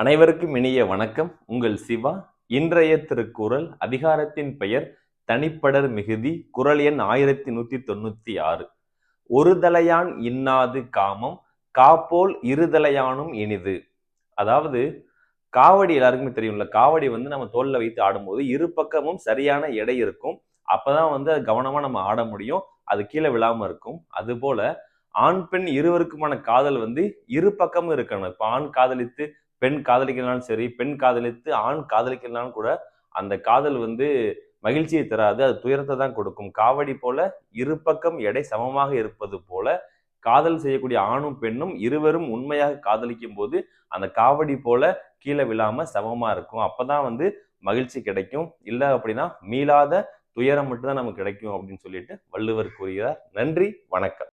அனைவருக்கும் இனிய வணக்கம். உங்கள் சிவா. இன்றைய திருக்குறள் அதிகாரத்தின் பெயர் தனிப்படர் மிகுதி குரல் எண் ஆயிரத்தி நூத்தி தொண்ணூத்தி ஆறு. ஒருதலையான் இன்னாது காமம் காப்போல் இருதலையானும் இனிது. அதாவது காவடி எல்லாருக்குமே தெரியும்ல காவடி வந்து நம்ம தோல்ல வைத்து ஆடும்போது இரு பக்கமும் சரியான எடை இருக்கும். அப்பதான் வந்து அது கவனமா நம்ம ஆட முடியும். அது கீழே விழாம இருக்கும். அது போல ஆண் பெண் இருவருக்குமான காதல் வந்து இரு பக்கமும் இருக்கணும். இப்போ ஆண் காதலித்து பெண் காதலிக்கலனாலும் சரி பெண் காதலித்து ஆண் காதலிக்கலனாலும் கூட அந்த காதல் வந்து மகிழ்ச்சியை தராது அது துயரத்தை தான் கொடுக்கும். காவடி போல இரு பக்கம் எடை சமமாக இருப்பது போல காதல் செய்யக்கூடிய ஆணும் பெண்ணும் இருவரும் உண்மையாக காதலிக்கும் போது அந்த காவடி போல கீழே விழாம சமமா இருக்கும். அப்பதான் வந்து மகிழ்ச்சி கிடைக்கும். இல்லை அப்படின்னா மீளாத துயரம் மட்டும்தான் நமக்கு கிடைக்கும் அப்படின்னு சொல்லிட்டு வள்ளுவர் கூறுகிறார். நன்றி வணக்கம்.